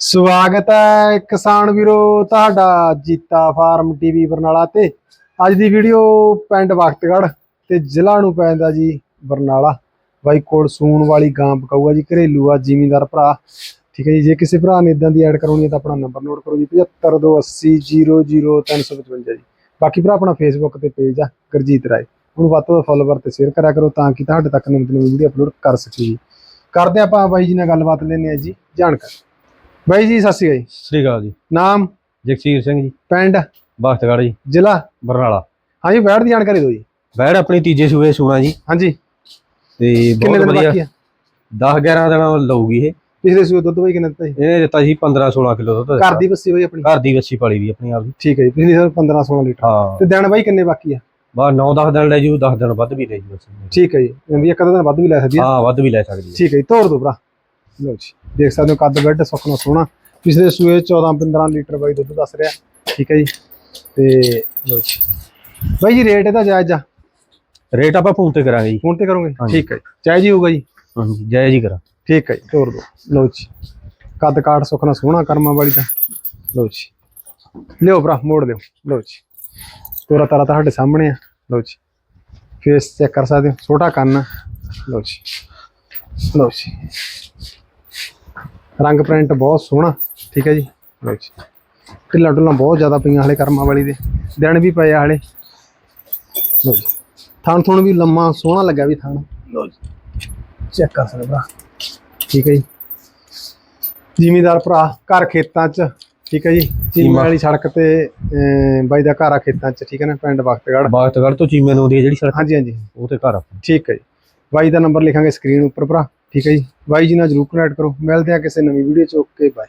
ਸਵਾਗਤ ਹੈ ਕਿਸਾਨ ਵੀਰੋ ਤੁਹਾਡਾ ਜੀਤਾ ਫਾਰਮ ਟੀਵੀ ਬਰਨਾਲਾ ਤੇ। ਅੱਜ ਦੀ ਵੀਡੀਓ ਪਿੰਡ ਵਖਤਗੜ੍ਹ ਤੇ ਜ਼ਿਲ੍ਹਾ ਨੂੰ ਪੈਂਦਾ ਜੀ ਬਰਨਾਲਾ। ਬਾਈ ਕੋਲ ਸੂਣ ਵਾਲੀ ਗਾਂ ਪਕਾਊਗਾ ਜੀ, ਘਰੇਲੂ ਆ ਜ਼ਿਮੀਂਦਾਰ ਭਰਾ। ਠੀਕ ਹੈ ਜੀ, ਜੇ ਕਿਸੇ ਭਰਾ ਨੇ ਇਦਾਂ ਦੀ ਐਡ ਕਰਾਉਣੀ ਹੈ ਤਾਂ ਆਪਣਾ ਨੰਬਰ ਨੋਟ ਕਰੋ ਜੀ 7528000355 ਜੀ। ਬਾਕੀ ਭਰਾ ਆਪਣਾ ਫੇਸਬੁੱਕ ਤੇ ਪੇਜ ਆ, ਗੁਰਜੀਤ ਰਾਏ। ਉਹਨੂੰ ਵੱਧ ਤੋਂ ਵੱਧ ਫੋਲੋਵਰ ਤੇ ਸ਼ੇਅਰ ਕਰਿਆ ਕਰੋ ਤਾਂ ਕਿ ਤੁਹਾਡੇ ਤੱਕ ਨਵੀਂ ਨਵੀਂ ਵੀਡੀਓ ਅਪਲੋਡ ਕਰ ਸਕੀਏ ਜੀ। ਕਰਦੇ ਆਪਾਂ ਬਾਈ ਜੀ ਨਾਲ ਗੱਲਬਾਤ ਲੈਣੇ ਆ ਜੀ, ਜਾਣਕਾਰੀ। ਬਾਈ ਜੀ ਸਤਿ ਸ਼੍ਰੀ ਅਕਾਲ ਜੀ। ਸ੍ਰੀ ਅਕਾਲ ਜੀ। ਨਾਮ? ਜਗਸੀਰ ਸਿੰਘ ਜੀ। ਪਿੰਡ? ਬਖਤਗੜ੍ਹ ਜੀ। ਜ਼ਿਲ੍ਹਾ? ਬਰਨਾਲਾ। ਹਾਂਜੀ ਬੈਠ ਦੀ ਜਾਣਕਾਰੀ ਦਿਓ ਜੀ। ਬੈੜ ਆਪਣੀ ਤੀਜੇ ਸੂਏ ਸੂਣਾ ਜੀ। ਹਾਂਜੀ ਤੇ ਕਿੰਨੇ ਬਹੁਤ ਦਿਨ ਵਧੀਆ। ਬਾਕੀ ਆ? 10 11 ਦਿਨ ਲਊਗੀ ਇਹ। ਪਿਛਲੇ ਸੂਏ ਦੁੱਧ ਬਾਈ ਕਿੰਨਾ ਦਿੱਤਾ ਜੀ? ਇਹਨੇ ਦਿੱਤਾ ਸੀ 15 16 ਕਿਲੋ ਦੁੱਧ। ਘਰ ਦੀ ਬੱਸੀ ਬਾਈ ਆਪਣੀ? ਘਰ ਦੀ ਵੱਛੀ ਪਾਲੀ ਵੀ ਆਪਣੀ ਆਪ ਦੀ ਠੀਕ ਹੈ ਜੀ ਪਿਛਲੀ ਸਾਲ 15 16 ਲੀਟਰ। ਹਾਂ। ਤੇ ਦਿਨ ਬਾਈ ਕਿੰਨੇ ਬਾਕੀ ਆ? ਬਾ 9 10 ਦਿਨ ਲੈ ਜੂ 10 ਦਿਨ ਵੱਧ ਵੀ ਲੈ ਜੂ। ਠੀਕ ਹੈ ਜੀ ਵੀ ਇੱਕ ਅੱਧਾ ਦਿਨ ਵੱਧ ਵੀ ਲੈ ਸਕਦੀ ਆ। ਹਾਂ ਵੱਧ ਵੀ ਲੈ ਸਕਦੀ ਹੈ ਠੀਕ ਹੈ ਜੀ ਤੋਰ ਦੋ ਭਰਾ। ਲਓ ਜੀ। ਦੇਖ ਸਕਦੇ ਹੋ ਕੱਦ ਬੈੱਡ ਸੁੱਕਣਾ ਸੋਹਣਾ। ਪਿਛਲੇ ਸੂਏ 14 15 ਲੀਟਰ ਬਾਈ ਦੁੱਧ ਦੱਸ ਰਿਹਾ। ਠੀਕ ਹੈ ਜੀ। ਤੇ ਲਓ ਜੀ। ਬਾਈ ਜੀ ਰੇਟ ਇਹਦਾ ਜਾਇਜ਼ ਆ? ਰੇਟ ਆਪਾਂ ਫੋਨ ਤੇ ਕਰਾਂਗੇ ਜੀ। ਫੋਨ ਤੇ ਕਰੋਗੇ। ਠੀਕ ਹੈ ਜੀ। ਜਾਇਜ਼ ਹੀ ਹੋਊਗਾ ਜੀ? ਹਾਂਜੀ ਜੈ ਜੀ ਕਰਾਂ ਠੀਕ ਹੈ ਜੀ ਤੋਰ ਦੋ। ਲਓ ਜੀ। ਕੱਦ ਕਾਠ ਸੁੱਕਣਾ ਸੋਹਣਾ ਕਰਮਾਂ ਵਾਲੀ ਤਾਂ। ਲਓ ਜੀ। ਲਿਓ ਭਰਾ ਮੋੜ ਦਿਓ ਲਓ ਜੀ। ਤੋਰਾ ਤਾਰਾ ਤੁਹਾਡੇ ਸਾਹਮਣੇ ਆ। ਲਓ ਜੀ। ਫੇਸ ਚੈੱਕ ਕਰ ਸਕਦੇ ਹੋ। ਛੋਟਾ ਕੰਨ। ਲਓ ਜੀ। ਲਓ ਜੀ। ਰੰਗ ਪ੍ਰਿੰਟ ਬਹੁਤ ਸੋਹਣਾ ਠੀਕ ਹੈ ਜੀ। ਢਿੱਲਾਂ ਢੁੱਲਾਂ ਬਹੁਤ ਜ਼ਿਆਦਾ ਪਈਆਂ ਹਲੇ ਕਰਮਾਂ ਵਾਲੀ ਦੇ ਦਿਨ ਵੀ ਪਏ ਆ ਹਲੇ। ਥਣ ਥੁਣ ਵੀ ਲੰਮਾ ਸੋਹਣਾ ਲੱਗਾ ਵੀ ਥਣ। ਜੀ। ਚੈੱਕ ਕਰ ਸਕਦੇ ਭਰਾ ਠੀਕ ਹੈ ਜੀ। ਜ਼ਿਮੀਦਾਰ ਭਰਾ ਘਰ ਖੇਤਾਂ 'ਚ ਠੀਕ ਹੈ ਜੀ। ਚੀਮਾ। ਵਾਲੀ ਸੜਕ ਤੇ ਬਾਈ ਦਾ ਘਰ ਆ ਖੇਤਾਂ 'ਚ ਠੀਕ ਹੈ ਨਾ ਪਿੰਡ ਵਖਤਗੜ੍ਹ ਬਖਤਗੜ੍ਹ ਤੋਂ ਚੀਮੇ ਨੂੰ ਆਉਂਦੀ ਹੈ ਜਿਹੜੀ ਸੜਕ? ਹਾਂਜੀ ਹਾਂਜੀ। ਉਹ ਤੇ ਘਰ ਠੀਕ ਹੈ ਜੀ। ਬਾਈ ਦਾ ਨੰਬਰ ਲਿਖਾਂਗੇ ਸਕਰੀਨ ਉੱਪਰ ਭਰਾ। ਠੀਕ ਹੈ ਜੀ। ਬਾਈ ਜੀ ਨਾਲ ਜਰੂਰ ਕਨੈਕਟ ਕਰੋ। ਮਿਲਦੇ ਆ ਕਿਸੇ ਨਵੀਂ ਵੀਡੀਓ 'ਚ। Okay bye